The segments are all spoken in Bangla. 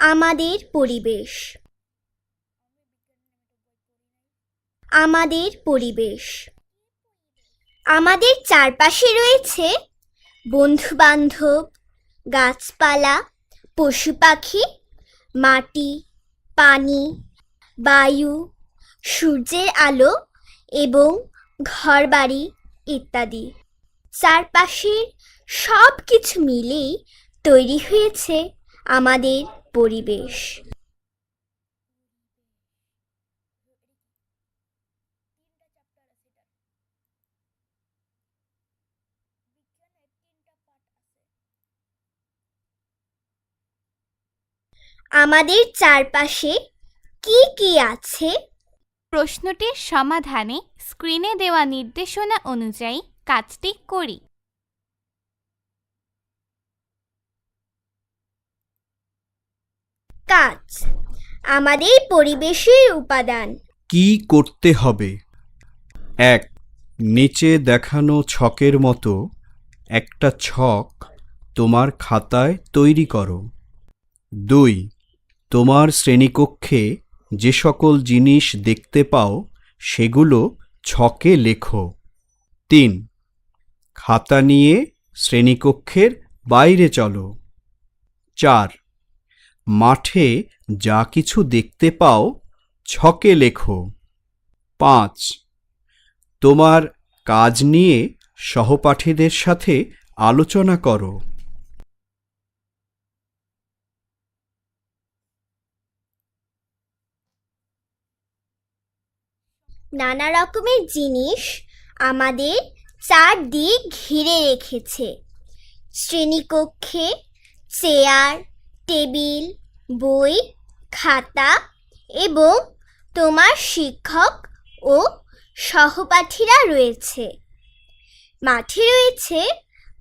আমাদের পরিবেশ। আমাদের পরিবেশ। আমাদের চারপাশে রয়েছে বন্ধু বান্ধব গাছপালা, পশু পাখি, মাটি, পানি, বায়ু, সূর্যের আলো এবং ঘরবাড়ি ইত্যাদি। চারপাশের সব কিছু মিলেই তৈরি হয়েছে আমাদের পরিবেশ। আমাদের চারপাশে কি কি আছে? প্রশ্নটির সমাধানে স্ক্রিনে দেওয়া নির্দেশনা অনুযায়ী কাজটি করি। কাজ। আমাদের পরিবেশের উপাদান। কি করতে হবে? এক, নিচে দেখানো ছকের মতো একটা ছক তোমার খাতায় তৈরি করো। দুই, তোমার শ্রেণীকক্ষে যে সকল জিনিস দেখতে পাও, সেগুলো ছকে লেখো। তিন, খাতা নিয়ে শ্রেণীকক্ষের বাইরে চলো। চার মাঠে যা কিছু দেখতে পাও, ছকে লেখো। পাঁচ, তোমার কাজ নিয়ে সহপাঠীদের সাথে আলোচনা করো। নানা রকমের জিনিস আমাদের চারদিক ঘিরে রেখেছে। শ্রেণীকক্ষে চেয়ার টেবিল, বই, খাতা এবং তোমার শিক্ষক ও সহপাঠীরা রয়েছে। মাঠে রয়েছে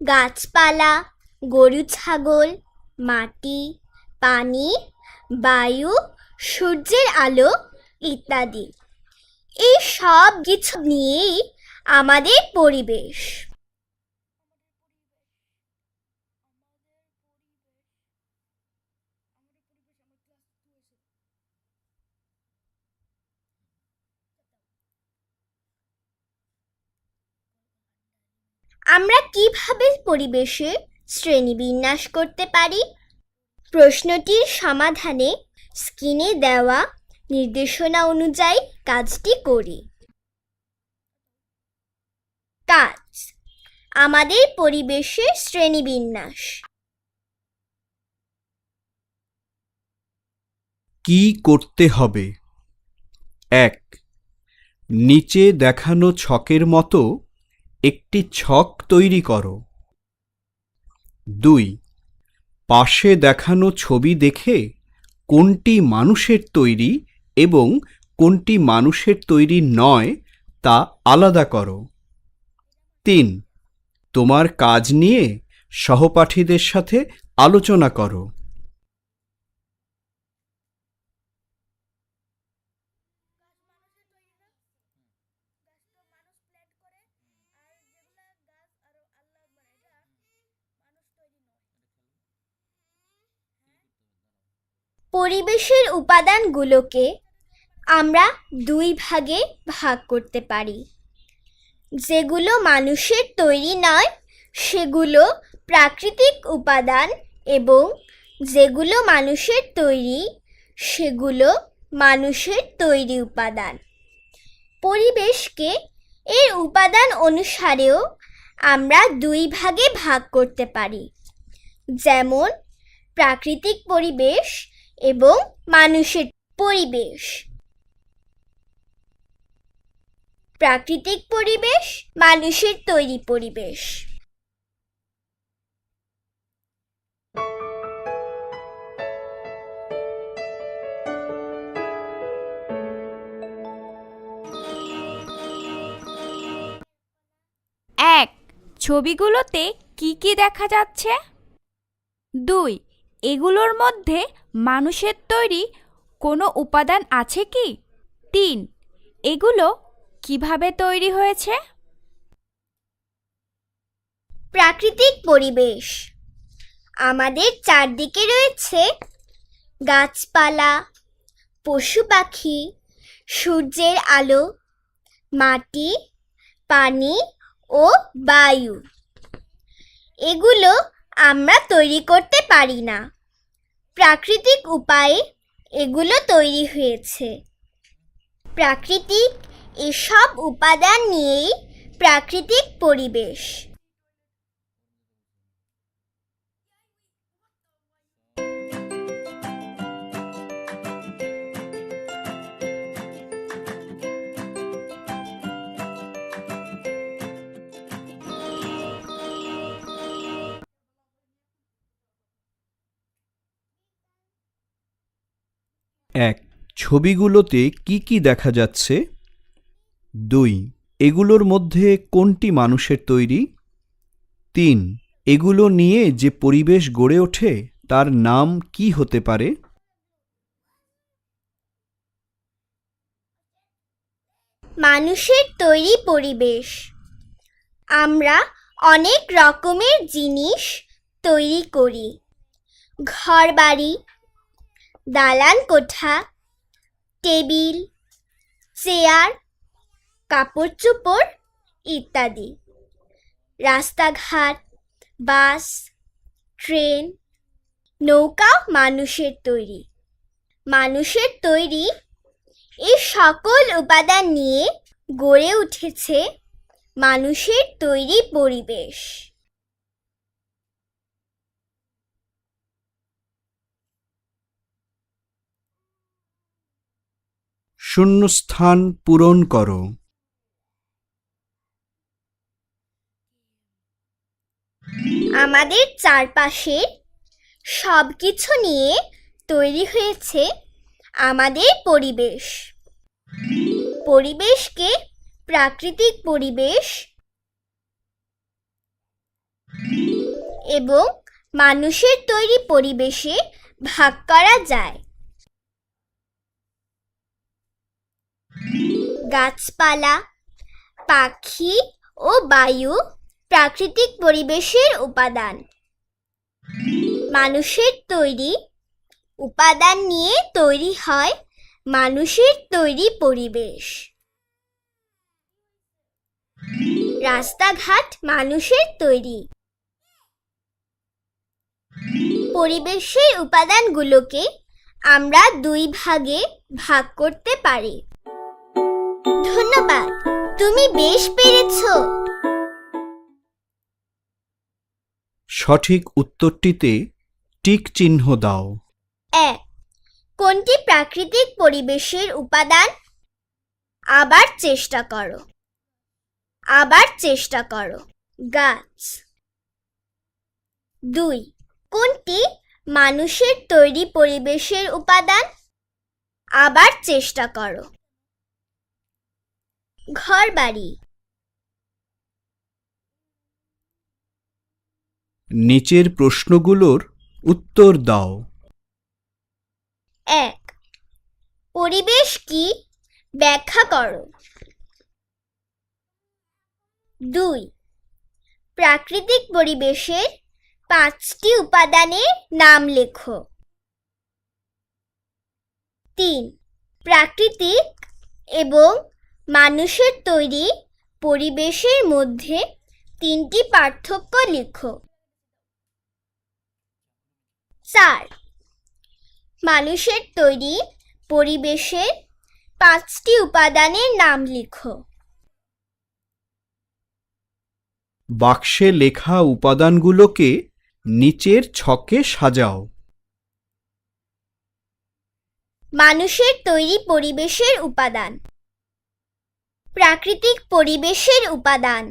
গাছপালা, গরু ছাগল, মাটি, পানি, বায়ু, সূর্যের আলো ইত্যাদি। এই সব কিছু নিয়েই আমাদের পরিবেশ। আমরা কীভাবে পরিবেশে শ্রেণীবিন্যাস করতে পারি? প্রশ্নটির সমাধানে স্ক্রিনে দেওয়া নির্দেশনা অনুযায়ী কাজটি করি। কাজ আমাদের পরিবেশের শ্রেণীবিন্যাস কি করতে হবে? এক, নিচে দেখানো ছকের মতো একটি ছক তৈরি করো। দুই, পাশে দেখানো ছবি দেখে কোনটি মানুষের তৈরি এবং কোনটি মানুষের তৈরি নয় তা আলাদা করো। তিন, তোমার কাজ নিয়ে সহপাঠীদের সাথে আলোচনা করো। পরিবেশের উপাদানগুলোকে আমরা দুই ভাগে ভাগ করতে পারি। যেগুলো মানুষের তৈরি নয়, সেগুলো প্রাকৃতিক উপাদান এবং যেগুলো মানুষের তৈরি, সেগুলো মানুষের তৈরি উপাদান। পরিবেশকে এর উপাদান অনুসারেও আমরা দুই ভাগে ভাগ করতে পারি। যেমন, প্রাকৃতিক পরিবেশ এবং মানুষের পরিবেশ। প্রাকৃতিক পরিবেশ, মানুষের তৈরি পরিবেশ। এক, ছবিগুলোতে কি কি দেখা যাচ্ছে? দুই এগুলোর মধ্যে মানুষের তৈরি কোনো উপাদান আছে কি? তিন, এগুলো কীভাবে তৈরি হয়েছে? প্রাকৃতিক পরিবেশ। আমাদের চারদিকে রয়েছে গাছপালা, পশু পাখি, সূর্যের আলো, মাটি, পানি ও বায়ু। এগুলো আমরা তৈরি করতে পারি না। প্রাকৃতিক উপায়ে এগুলো তৈরি হয়েছে। প্রাকৃতিক এসব উপাদান নিয়েই প্রাকৃতিক পরিবেশ। এক, ছবিগুলোতে কি কি দেখা যাচ্ছে? দুই, এগুলোর মধ্যে কোনটি মানুষের তৈরি? তিন, এগুলো নিয়ে যে পরিবেশ গড়ে ওঠে, তার নাম কি হতে পারে? মানুষের তৈরি পরিবেশ। আমরা অনেক রকমের জিনিস তৈরি করি। ঘরবাড়ি দালান, কোঠা, টেবিল, চেয়ার, কাপড় চোপড় ইত্যাদি। রাস্তাঘাট, বাস, ট্রেন নৌকা মানুষের তৈরি। মানুষের তৈরি এই সকল উপাদান নিয়ে গড়ে উঠেছে মানুষের তৈরি পরিবেশ। শূন্যস্থান পূরণ করো। আমাদের চারপাশে সব কিছু নিয়ে তৈরি হয়েছে আমাদের পরিবেশ। পরিবেশকে প্রাকৃতিক পরিবেশ এবং মানুষের তৈরি পরিবেশে ভাগ করা যায়। গাছপালা, পাখি ও বায়ু প্রাকৃতিক পরিবেশের উপাদান। মানুষের তৈরি উপাদান নিয়ে তৈরি হয় মানুষের তৈরি পরিবেশ। রাস্তাঘাট মানুষের তৈরি। পরিবেশের উপাদানগুলোকে আমরা দুই ভাগে ভাগ করতে পারি। ধন্যবাদ তুমি বেশ পেরেছ। সঠিক উত্তরটিতে টিক চিহ্ন দাও। এক কোনটি প্রাকৃতিক পরিবেশের উপাদান? আবার চেষ্টা করো। আবার চেষ্টা করো গাছ। দুই কোনটি মানুষের তৈরি পরিবেশের উপাদান? আবার চেষ্টা করো। ঘরবাড়ি। নিচের প্রশ্নগুলোর উত্তর দাও। এক পরিবেশ কি? ব্যাখ্যা করো। দুই প্রাকৃতিক পরিবেশের পাঁচটি উপাদানের নাম লেখো। তিন প্রাকৃতিক এবং মানুষের তৈরি পরিবেশের মধ্যে তিনটি পার্থক্য লেখো। চার মানুষের তৈরি পরিবেশের পাঁচটি উপাদানের নাম লিখো। বাক্সে লেখা উপাদানগুলোকে নিচের ছকে সাজাও। মানুষের তৈরি পরিবেশের উপাদান। প্রাকৃতিক পরিবেশের উপাদান।